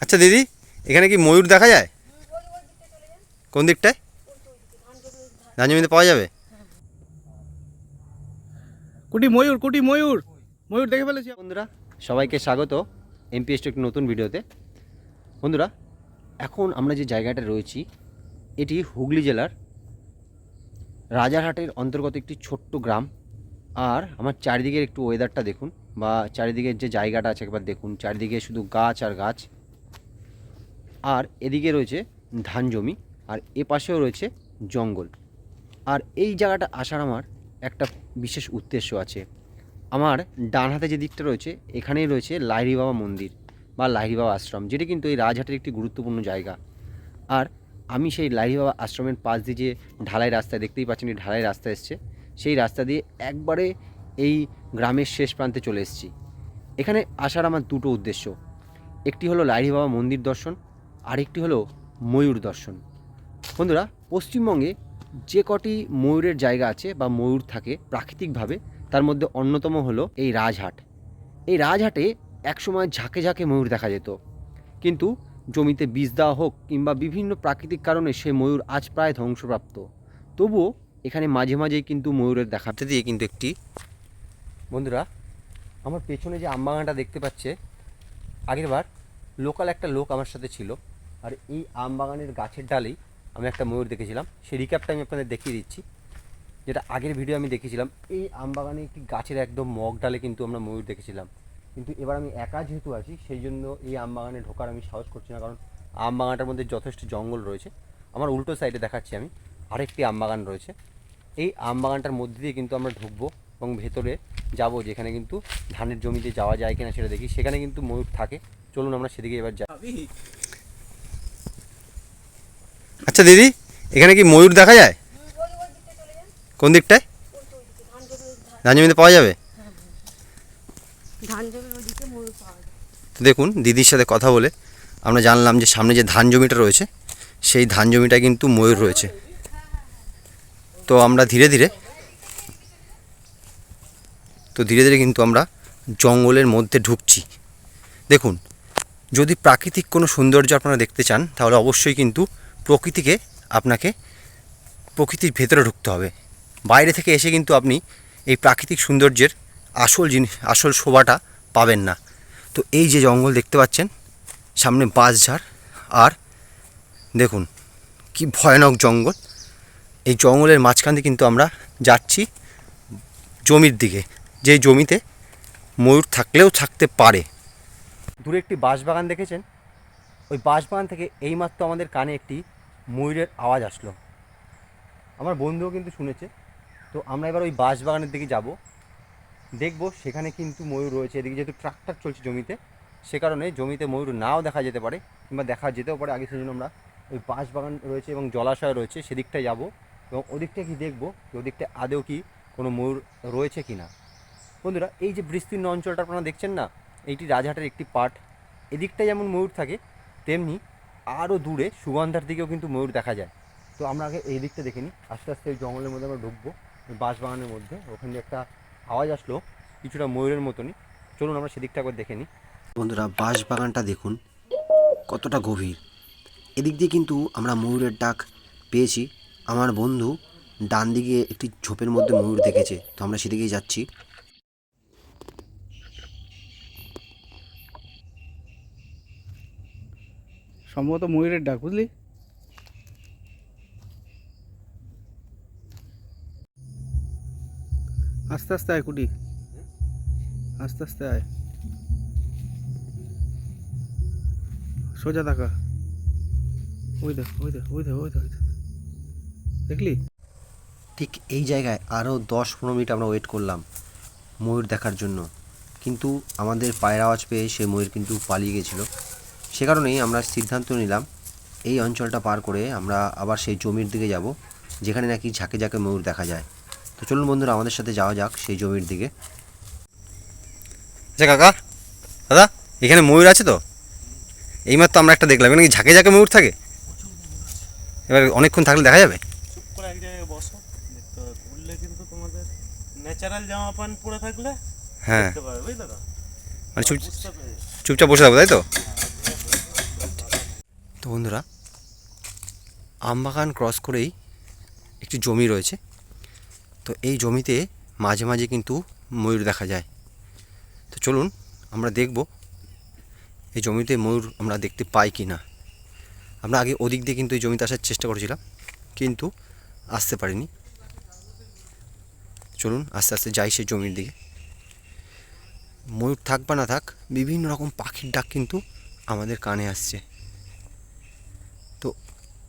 আচ্ছা দিদি এখানে কি ময়ূর দেখা যায়? কোন দিকটায়? ধান জমিতে পাওয়া যাবে? কুটি ময়ূর কুটি ময়ূর ময়ূর দেখে ফেলেছি। বন্ধুরা সবাইকে স্বাগত এমপিএসটি একটি নতুন ভিডিওতে। বন্ধুরা এখন আমরা যে জায়গাটা রয়েছি এটি হুগলি জেলার রাজারহাটের অন্তর্গত একটি ছোট্ট গ্রাম। আর আমার চারিদিকের একটু ওয়েদারটা দেখুন বা চারিদিকের যে জায়গাটা আছে একবার দেখুন। চারিদিকে শুধু গাছ আর গাছ। আর এদিকে রয়েছে ধান জমি, আর এ পাশেও রয়েছে জঙ্গল। আর এই জায়গাটা আসার আমার একটা বিশেষ উদ্দেশ্য আছে। আমার ডান হাতে যে দিকটা রয়েছে, এখানেই রয়েছে লাইরি বাবা মন্দির বা লাহিড়ি বাবা আশ্রম, যেটি কিন্তু এই রাজহাটের একটি গুরুত্বপূর্ণ জায়গা। আর আমি সেই লাইরি বাবা আশ্রমের পাশ দিয়ে যে ঢালাই রাস্তা দেখতেই পাচ্ছেন এই ঢালাই রাস্তা এসছে, সেই রাস্তা দিয়ে একবারে এই গ্রামের শেষ প্রান্তে চলে এসেছি। এখানে আসার আমার দুটো উদ্দেশ্য। একটি হলো লাইরি বাবা মন্দির দর্শন আরেকটি হলো ময়ূর দর্শন। বন্ধুরা পশ্চিমবঙ্গে যে কটি ময়ূরের জায়গা আছে বা ময়ূর থাকে প্রাকৃতিকভাবে তার মধ্যে অন্যতম হলো এই রাজহাট। এই রাজহাটে একসময় ঝাঁকে ঝাঁকে ময়ূর দেখা যেত। কিন্তু জমিতে বীজ দেওয়া হোক কিংবা বিভিন্ন প্রাকৃতিক কারণে সে ময়ূর আজ প্রায় ধ্বংসপ্রাপ্ত। তবুও এখানে মাঝে মাঝেই কিন্তু ময়ূরের দেখা দিয়ে কিন্তু একটি বন্ধুরা আমার পেছনে যে আমবাগানটা দেখতে পাচ্ছে আগেরবার লোকাল একটা লোক আমার সাথে ছিল। আর এই আম বাগানের গাছের ডালেই আমি একটা ময়ূর দেখেছিলাম। সেই রিক্যাপটা আমি আপনাদের দেখিয়ে দিচ্ছি। যেটা আগের ভিডিও আমি দেখেছিলাম এই আম বাগানে একটি গাছের একদম মগ ডালে কিন্তু আমরা ময়ূর দেখেছিলাম। কিন্তু এবার আমি একা যেহেতু আছি, সেই জন্য এই আম বাগানে ঢোকার আমি সাহস করছি না, কারণ আম বাগানটার মধ্যে যথেষ্ট জঙ্গল রয়েছে। আমার উল্টো সাইডে দেখাচ্ছি আমি, আরেকটি আম বাগান রয়েছে। এই আম বাগানটার মধ্যে দিয়ে কিন্তু আমরা ঢুকবো এবং ভেতরে যাব, যেখানে কিন্তু ধানের জমিতে যাওয়া যায় কিনা সেটা দেখি। সেখানে কিন্তু ময়ূর থাকে। চলুন আমরা সেদিকে এবার যাই। আচ্ছা দিদি এখানে কি ময়ূর দেখা যায়? কোন দিকটায়? ধান জমিতে পাওয়া যাবে তো দেখুন দিদির সাথে কথা বলে আমরা জানলাম যে সামনে যে ধান জমিটা রয়েছে সেই ধান জমিটা কিন্তু ময়ূর রয়েছে। তো আমরা ধীরে ধীরে তো ধীরে ধীরে কিন্তু আমরা জঙ্গলের মধ্যে ঢুকছি। দেখুন যদি প্রাকৃতিক কোনো সৌন্দর্য আপনারা দেখতে চান তাহলে অবশ্যই কিন্তু প্রকৃতিকে আপনাকে প্রকৃতির ভেতরে ঢুকতে হবে। বাইরে থেকে এসে কিন্তু আপনি এই প্রাকৃতিক সৌন্দর্যের আসল জিনিস আসল শোভাটা পাবেন না। তো এই যে জঙ্গল দেখতে পাচ্ছেন, সামনে বাঁশঝাড় আর দেখুন কি ভয়ানক জঙ্গল। এই জঙ্গলের মাঝখান দিয়ে কিন্তু আমরা যাচ্ছি জমির দিকে, যে জমিতে ময়ূর থাকলেও থাকতে পারে। দূরে একটি বাঁশবাগান দেখেছেন? ওই বাঁশবাগান থেকে এইমাত্র আমাদের কানে একটি ময়ূরের আওয়াজ আসলো। আমার বন্ধুও কিন্তু শুনেছে। তো আমরা এবার ওই বাঁশবাগানের দিকে যাব। দেখব সেখানে কিন্তু ময়ূর রয়েছে। এদিকে যেহেতু ট্রাক্টর চলছে জমিতে, সে কারণে জমিতে ময়ূর নাও দেখা যেতে পারে কিংবা দেখা যেতেও পারে। আগে সেজন্য আমরা ওই বাঁশবাগান রয়েছে এবং জলাশয় রয়েছে সেদিকটায় যাব এবং ওদিকটা কি দেখব? যে ওদিকটা আদেও কি কোনো ময়ূর রয়েছে কি না? বন্ধুরা, এই যে বিস্তীর্ণ অঞ্চলটা আপনারা দেখছেন না, এইটি রাজহাটের একটি পার্ট এদিকটায় যেমন ময়ূর থাকে তেমনি আরও দূরে সুগন্ধার দিকেও কিন্তু ময়ূর দেখা যায়। তো আমরা আগে এই দিকটা দেখে নিই। আস্তে আস্তে এই জঙ্গলের মধ্যে আমরা ঢুকবো ওই বাঁশবাগানের মধ্যে। ওখান একটা আওয়াজ আসলো, কিছুটা ময়ূরের মতনই। চলুন আমরা সেদিকটা একবার দেখে নিই। বন্ধুরা, বাঁশবাগানটা দেখুন, কতটা গভীর। এদিক দিয়ে কিন্তু আমরা ময়ূরের ডাক পেয়েছি। আমার বন্ধু ডান দিকে একটি ঝোপের মধ্যে ময়ূর দেখেছে। তো আমরা সেদিকেই যাচ্ছি। সম্ভবত ময়ূরের ডাক, বুঝলি? আস্তে আস্তে আয় কুটি। আস্তে আস্তে আয়। সোজা থাকা ওই দেখ ওই দেখ ওই দেখ ওই দেখ দেখলি? ঠিক এই জায়গায় আরও দশ পনেরো মিনিট আমরা ওয়েট করলাম ময়ূর দেখার জন্য। কিন্তু আমাদের পায়ের আওয়াজ পেয়ে সে ময়ূর কিন্তু পালিয়ে গেছিল। সে কারণেই আমরা সিদ্ধান্ত নিলাম এই অঞ্চলটা পার করে আমরা আবার সেই জমির দিকে যাব যেখানে নাকি ঝাঁকে ঝাঁকে ময়ূর দেখা যায়। তো চলুন বন্ধুরা আমাদের সাথে যাওয়া যাক সেই জমির দিকে। আচ্ছা কাকা দাদা এখানে ময়ূর আছে তো? এইমাত্র আমরা একটা দেখলাম এখানে কি ঝাঁকে ঝাঁকে ময়ূর থাকে? এবার অনেকক্ষণ থাকলে দেখা যাবে? চুপ করে এক জায়গায় বসো দেখতে হবে। উঠলে কিন্তু তোমাদের ন্যাচারাল জামা প্যান্ট পরে থাকলে হ্যাঁ। মানে চুপচাপ বসে থাকব তাই তো? তো বন্ধুরা আমবাগান ক্রস করেই একটি জমি রয়েছে। তো এই জমিতে মাঝে মাঝে কিন্তু ময়ূর দেখা যায়। তো চলুন আমরা দেখব এই জমিতে ময়ূর আমরা দেখতে পাই কি না। আমরা আগে ওদিক দিয়ে কিন্তু এই জমিতে আসার চেষ্টা করেছিলাম, কিন্তু আসতে পারিনি। চলুন আস্তে আস্তে যাই সেই জমির দিকে। ময়ূর থাক বা না থাক, বিভিন্ন রকম পাখির ডাক কিন্তু আমাদের কানে আসছে।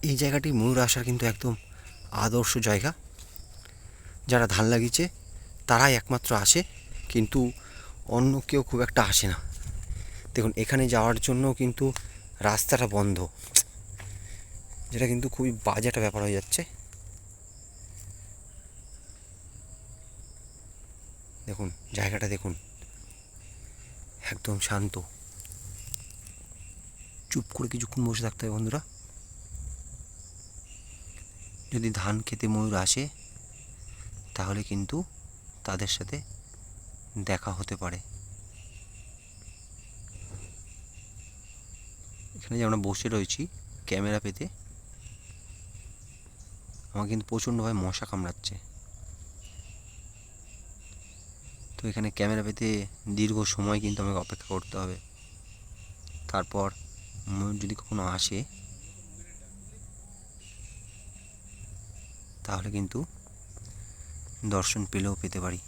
এই জায়গাটি ময়ূর আসার কিন্তু একদম আদর্শ জায়গা। যারা ধান লাগিয়েছে, তারাই একমাত্র আসে কিন্তু অন্য কেউ খুব একটা আসে না। দেখুন, এখানে যাওয়ার জন্য কিন্তু রাস্তাটা বন্ধ। যেটা কিন্তু খুবই বাজে একটা ব্যাপার হয়ে যাচ্ছে। দেখুন, জায়গাটা দেখুন। একদম শান্ত। চুপ করে কিছুক্ষণ বসে থাকতে হবে বন্ধুরা। যদি ধান খেতে ময়ূর আসে, তাহলে কিন্তু তাদের সাথে দেখা হতে পারে। এখানে যে আমরা বসে রয়েছি ক্যামেরা পেতে, আমার কিন্তু প্রচণ্ডভাবে মশা কামড়াচ্ছে। তো এখানে ক্যামেরা পেতে দীর্ঘ সময় কিন্তু আমাকে অপেক্ষা করতে হবে। তারপর ময়ূর যদি কখনো আসে তাহলে কিন্তু দর্শন পেলেও পেতে পারি।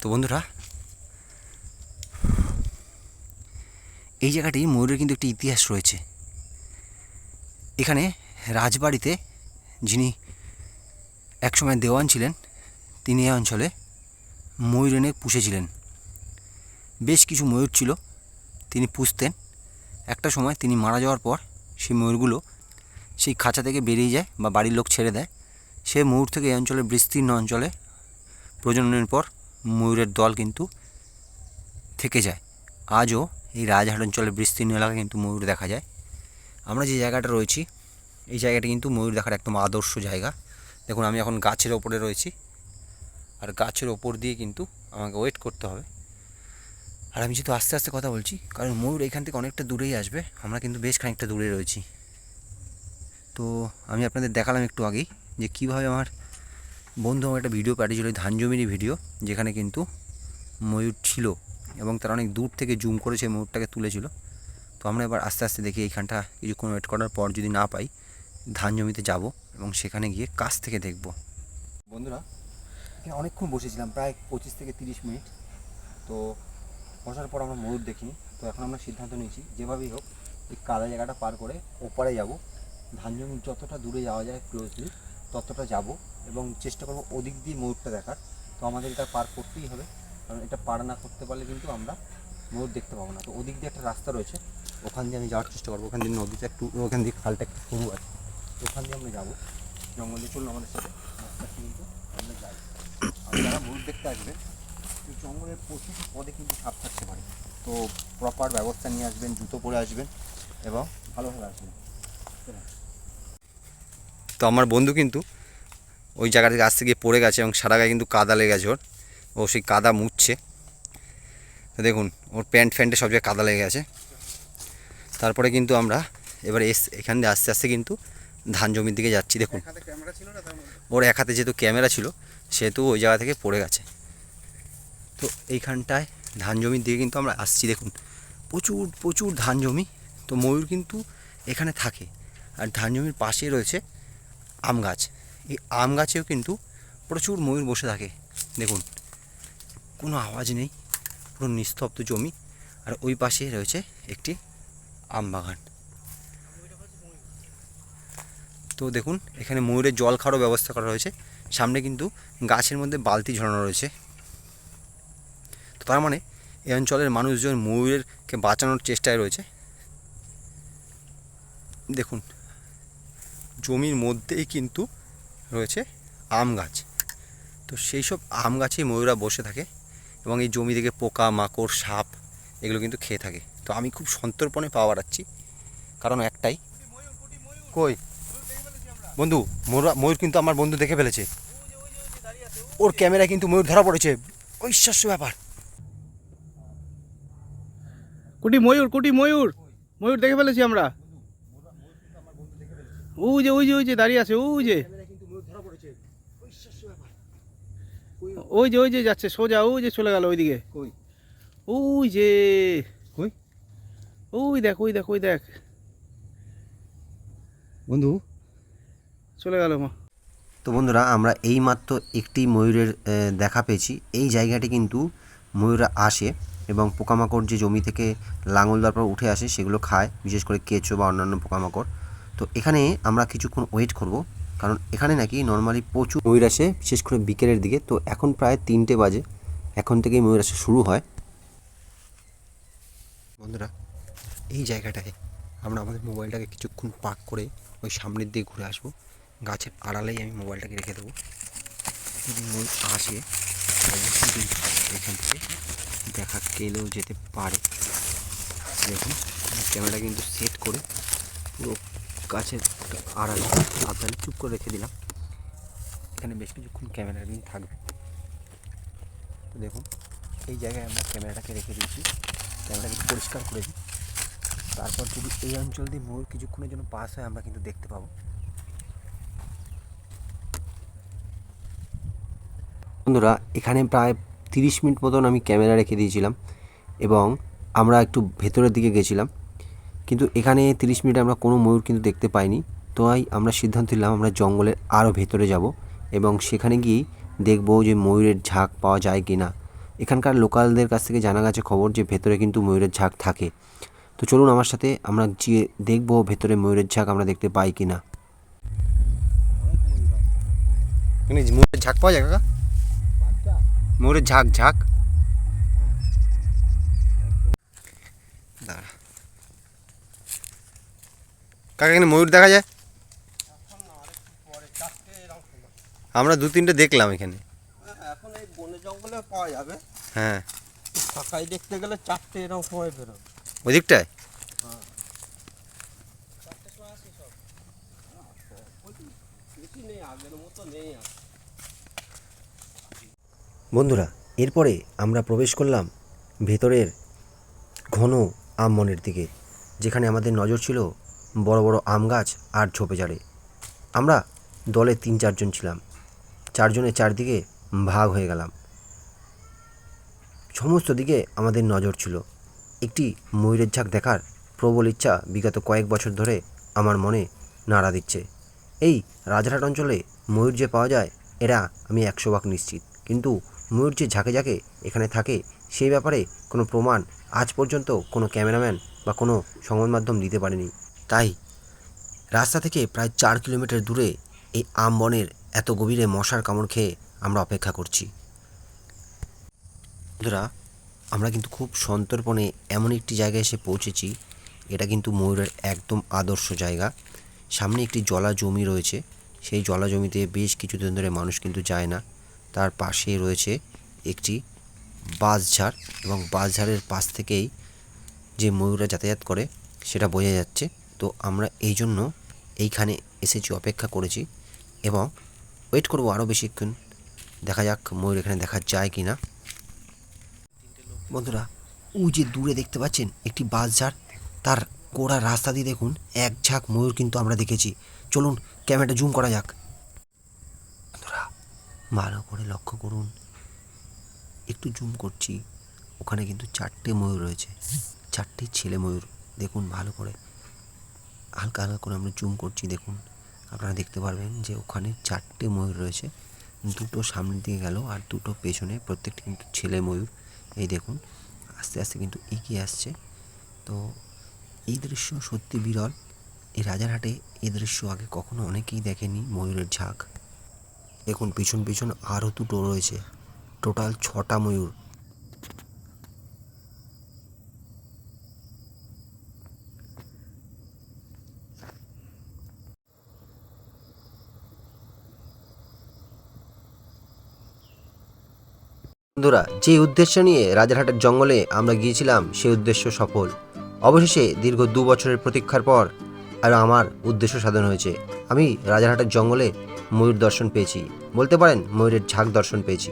তো বন্ধুরা, এই জায়গাটি ময়ূরের কিন্তু একটি ইতিহাস রয়েছে। এখানে রাজবাড়িতে যিনি একসময় দেওয়ান ছিলেন, তিনি এই অঞ্চলে ময়ূর এনে পুষেছিলেন। বেশ কিছু ময়ূর ছিল, তিনি পুষতেন। একটা সময় তিনি মারা যাওয়ার পর সেই ময়ূরগুলো সেই খাঁচা থেকে বেরিয়ে যায় বা বাড়ির লোক ছেড়ে দেয়। সে ময়ূর থেকে এই অঞ্চলে, বিস্তীর্ণ অঞ্চলে প্রজননের পর ময়ূরের দল কিন্তু থেকে যায়। আজও এই রাজহাট অঞ্চলের বিস্তীর্ণ এলাকায় কিন্তু ময়ূর দেখা যায়। আমরা যে জায়গাটা রয়েছি, এই জায়গাটা কিন্তু ময়ূর দেখার একদম আদর্শ জায়গা। দেখুন, আমি এখন গাছের ওপরে রয়েছি। আর গাছের ওপর দিয়ে কিন্তু আমাকে ওয়েট করতে হবে। আর আমি যেহেতু আস্তে আস্তে কথা বলছি, কারণ ময়ূর এখান থেকে অনেকটা দূরেই আসবে, আমরা কিন্তু বেশ খানিকটা দূরে রয়েছি। তো আমি আপনাদের দেখালাম একটু আগেই যে কীভাবে আমার বন্ধু আমার একটা ভিডিও পাঠিয়েছিল ধান জমিরই ভিডিও, যেখানে কিন্তু ময়ূর ছিল এবং তারা অনেক দূর থেকে জুম করে সেই ময়ূরটাকে তুলেছিল। তো আমরা এবার আস্তে আস্তে দেখি এইখানটা কিছুক্ষণ ওয়েট করার পর যদি না পাই ধান জমিতে যাব এবং সেখানে গিয়ে কাছ থেকে দেখব। বন্ধুরা, এখানে অনেকক্ষণ বসেছিলাম, প্রায় পঁচিশ থেকে তিরিশ মিনিট। তো বসার পর আমরা ময়ূর দেখিনি। তো এখন আমরা সিদ্ধান্ত নিয়েছি, যেভাবেই হোক, এই কাদা জায়গাটা পার করে ওপারে যাব। ধান জমি যতটা দূরে যাওয়া যায় ক্লোজলি ততটা যাব এবং চেষ্টা করব ওদিক দিয়ে ময়ূরটা দেখার। তো আমাদের এটা পার করতেই হবে, কারণ এটা পার না করতে পারলে কিন্তু আমরা ময়ূর দেখতে পাবো না। তো ওদিক দিয়ে একটা রাস্তা রয়েছে, ওখান দিয়ে আমি যাওয়ার চেষ্টা করব। ওখান দিয়ে নদীটা একটু, ওখান দিয়ে খালটা একটু সরু আছে। ওখান দিয়ে আমরা যাব। জঙ্গলে চলুন, আমাদের সাথে রাস্তা কিন্তু আমরা যাই। আর যারা ময়ূর দেখতে আসবে জঙ্গলের প্রতিটি পদে কিন্তু সাপ থাকতে পারে। তো প্রপার ব্যবস্থা নিয়ে আসবেন, জুতো পরে আসবেন এবং ভালোভাবে আসবেন। তো আমার বন্ধু কিন্তু ওই জায়গা থেকে আসতে গিয়ে পড়ে গেছে এবং সারা গায়ে কিন্তু কাদা লেগে গেছে ওর। ও সেই কাদা মুছছে। তো দেখুন ওর প্যান্ট ফ্যান্টে সব জায়গায় কাদা লেগে গেছে। তারপরে কিন্তু আমরা এবার এস এখান দিয়ে আস্তে আস্তে কিন্তু ধান জমির দিকে যাচ্ছি দেখুন। ওর এক হাতে যেহেতু ক্যামেরা ছিল সেহেতু ওই জায়গা থেকে পড়ে গেছে। তো এইখানটায় ধান জমির দিকে কিন্তু আমরা আসছি দেখুন। প্রচুর প্রচুর ধান জমি। তো ময়ূর কিন্তু এখানে থাকে। আর ধান জমির পাশেই রয়েছে আম গাছ। এই আম গাছেও কিন্তু প্রচুর ময়ূর বসে থাকে। দেখুন, কোনো আওয়াজ নেই, পুরো নিস্তব্ধ জমি। আর ওই পাশে রয়েছে একটি আম বাগান। তো দেখুন, এখানে ময়ূরের জল খাওয়ারও ব্যবস্থা করা রয়েছে। সামনে কিন্তু গাছের মধ্যে বালতি ঝরানো রয়েছে। তো তার মানে এই অঞ্চলের মানুষজন ময়ূরেরকে বাঁচানোর চেষ্টায় রয়েছে। দেখুন জমির মধ্যেই কিন্তু রয়েছে আম গাছ। তো সেই সব আম গাছেই ময়ূরা বসে থাকে এবং এই জমি থেকে পোকা, মাকড়, সাপ এগুলো কিন্তু খেয়ে থাকে। তো আমি খুব সন্তর্পণে পাওয়া বাড়াচ্ছি কারণ একটাই, কই? বন্ধু ময়ূরা ময়ূর কিন্তু আমার বন্ধু দেখে ফেলেছে। ওর ক্যামেরায় কিন্তু ময়ূর ধরা পড়েছে। ঐশ্বর্য ব্যাপার। কুটি ময়ূর কুটি ময়ূর ময়ূর দেখে ফেলেছি আমরা। ওই যে ওই যে ওই যে দাঁড়িয়ে আছে ওই যে। ওই যে ওই যে যাচ্ছে সোজা ওই যে চলে গেল ওইদিকে? ওই যে। কই? ওই দেখ ওই দেখ ওই দেখ। বন্ধু? চলে গেল মা। তো বন্ধুরা আমরা এই মাত্র একটি ময়ূরের দেখা পেয়েছি। এই জায়গাটি কিন্তু ময়ূররা আসে এবং পোকামাকড় যে জমি থেকে লাঙল দেওয়ার পর উঠে আসে সেগুলো খায় বিশেষ করে কেঁচো বা অন্যান্য পোকামাকড়। তো এখানে আমরা কিছুক্ষণ ওয়েট করব, কারণ এখানে নাকি নর্মালি প্রচুর ময়ূর আসে, বিশেষ করে বিকেলের দিকে। তো এখন প্রায় তিনটে বাজে, এখন থেকেই ময়ূর আসা শুরু হয়। বন্ধুরা, এই জায়গাটায় আমরা আমাদের মোবাইলটাকে কিছুক্ষণ পার্ক করে ওই সামনের দিকে ঘুরে আসব। গাছের আড়ালেই আমি মোবাইলটাকে রেখে দেবো। ময়ূর আসে এখান থেকে দেখা গেলেও যেতে পারে। দেখুন ক্যামেরা কিন্তু সেট করে পুরো গাছের আড়ালে সাবধানে চুপ করে রেখে দিলাম। এখানে বেশ কিছুক্ষণ ক্যামেরা কিন্তু থাকবে। দেখুন, এই জায়গায় আমরা ক্যামেরাটাকে রেখে দিয়েছি। ক্যামেরাটাকে পরিষ্কার করে দিই। তারপর যদি এই অঞ্চল দিয়ে ময়ূর কিছুক্ষণের জন্য পাস হয়, আমরা কিন্তু দেখতে পাবো। বন্ধুরা, এখানে প্রায় তিরিশ মিনিট মতন আমি ক্যামেরা রেখে দিয়েছিলাম এবং আমরা একটু ভেতরের দিকে গেছিলাম। কিন্তু এখানে তিরিশ মিনিট আমরা কোনো ময়ূর কিন্তু দেখতে পাইনি। তাই আমরা সিদ্ধান্ত নিলাম আমরা জঙ্গলের আরও ভেতরে যাব এবং সেখানে গিয়েই দেখব যে ময়ূরের ঝাঁক পাওয়া যায় কি না এখানকার লোকালদের কাছ থেকে জানা গেছে খবর যে ভেতরে কিন্তু ময়ূরের ঝাঁক থাকে। তো চলুন আমার সাথে আমরা গিয়ে দেখব ভেতরে ময়ূরের ঝাঁক আমরা দেখতে পাই কি না ময়ূরের ঝাঁক পাওয়া যায় কাকা? ময়ূরের ঝাঁক ঝাঁক? কাকা এখানে ময়ূর দেখা যায়? আমরা দু তিনটে দেখলাম এখানে। এখন এই বনে জঙ্গলে পাওয়া যাবে। হ্যাঁ। ফাঁকায় দেখতে গেলে চারটে এরকম সময় বেরোবে ওই দিকটায়? বেশি নেই আগের মতো নেই আর বন্ধুরা এরপরে আমরা প্রবেশ করলাম ভেতরের ঘন আম বনের দিকে যেখানে আমাদের নজর ছিল বড় বড় আম গাছ আর ঝোপে ঝাড়ে আমরা দলে তিন চারজন ছিলাম। চারজনের চারদিকে ভাগ হয়ে গেলাম। সমস্ত দিকে আমাদের নজর ছিল। একটি ময়ূরের ঝাঁক দেখার প্রবল ইচ্ছা বিগত কয়েক বছর ধরে আমার মনে নাড়া দিচ্ছে। এই রাজারহাট অঞ্চলে ময়ূর যে পাওয়া যায় এরা আমি একশো ভাগ নিশ্চিত। কিন্তু ময়ূর যে ঝাঁকে ঝাঁকে এখানে থাকে, সেই ব্যাপারে কোনো প্রমাণ আজ পর্যন্ত কোনো ক্যামেরাম্যান বা কোনো সংবাদ মাধ্যম দিতে পারেনি। তাই রাস্তা থেকে প্রায় চার কিলোমিটার দূরে এই আম বনের এত গভীরে মশার কামড় খেয়ে আমরা অপেক্ষা করছি। বন্ধুরা, আমরা কিন্তু খুব সন্তর্পণে এমন একটি জায়গায় এসে পৌঁছেছি। এটা কিন্তু ময়ূরের একদম আদর্শ জায়গা। সামনে একটি জলা জমি রয়েছে। সেই জলা জমিতে বেশ কিছুদিন ধরে মানুষ কিন্তু যায় না। তার পাশে রয়েছে একটি বাঁশঝাড় এবং বাঁশঝাড়ের পাশ থেকেই যে ময়ূররা যাতায়াত করে, সেটা বোঝা যাচ্ছে। তো আমরা এই জন্য এইখানে এসেছি, অপেক্ষা করেছি এবং ওয়েট করব আরও বেশিক্ষণ। দেখা যাক ময়ূর এখানে দেখা যায় কি না বন্ধুরা, ওই যে দূরে দেখতে পাচ্ছেন একটি বাসঝাড় তার গোড়া রাস্তা দিয়ে দেখুন, এক ঝাঁক ময়ূর কিন্তু আমরা দেখেছি। চলুন, ক্যামেরাটা জুম করা যাক। বন্ধুরা, ভালো করে লক্ষ্য করুন। একটু জুম করছি, ওখানে কিন্তু চারটে ময়ূর রয়েছে। চারটে ছেলে ময়ূর, দেখুন ভালো করে। হালকা হালকা করে আমরা জুম করছি, দেখুন। আপনারা দেখতে পারবেন যে ওখানে চারটে ময়ূর রয়েছে। দুটো সামনের দিকে গেল আর দুটো পেছনে প্রত্যেকটি কিন্তু ছেলে ময়ূর। এই দেখুন, আস্তে আস্তে কিন্তু এগিয়ে আসছে। তো এই দৃশ্য সত্যি বিরল। এই রাজারহাটে এই দৃশ্য আগে কখনো অনেকেই দেখেনি ময়ূরের ঝাঁক। দেখুন, পিছন পিছন আরও দুটো রয়েছে। টোটাল ছটা ময়ূর। বন্ধুরা, যে উদ্দেশ্য নিয়ে রাজারহাটের জঙ্গলে আমরা গিয়েছিলাম সেই উদ্দেশ্য সফল। অবশেষে দীর্ঘ দু বছরের প্রতীক্ষার পর আর আমার উদ্দেশ্য সাধন হয়েছে। আমি রাজারহাটের জঙ্গলে ময়ূর দর্শন পেয়েছি। বলতে পারেন, ময়ূরের ঝাঁক দর্শন পেয়েছি।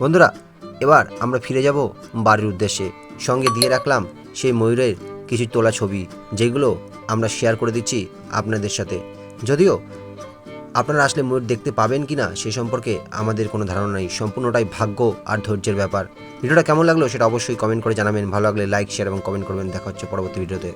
বন্ধুরা, এবার আমরা ফিরে যাব বাড়ির উদ্দেশ্যে। সঙ্গে দিয়ে রাখলাম সেই ময়ূরের কিছু তোলা ছবি, যেগুলো আমরা শেয়ার করে দিচ্ছি আপনাদের সাথে। যদিও আপনারা আসলে ময়ূর দেখতে পাবেন কি না সে সম্পর্কে আমাদের কোনো ধারণা নেই। সম্পূর্ণটাই ভাগ্য আর ধৈর্যের ব্যাপার। ভিডিওটা কেমন লাগল সেটা অবশ্যই কমেন্ট করে জানাবেন। ভালো লাগলে লাইক শেয়ার এবং কমেন্ট করবেন। দেখা হচ্ছে পরবর্তী ভিডিওতে।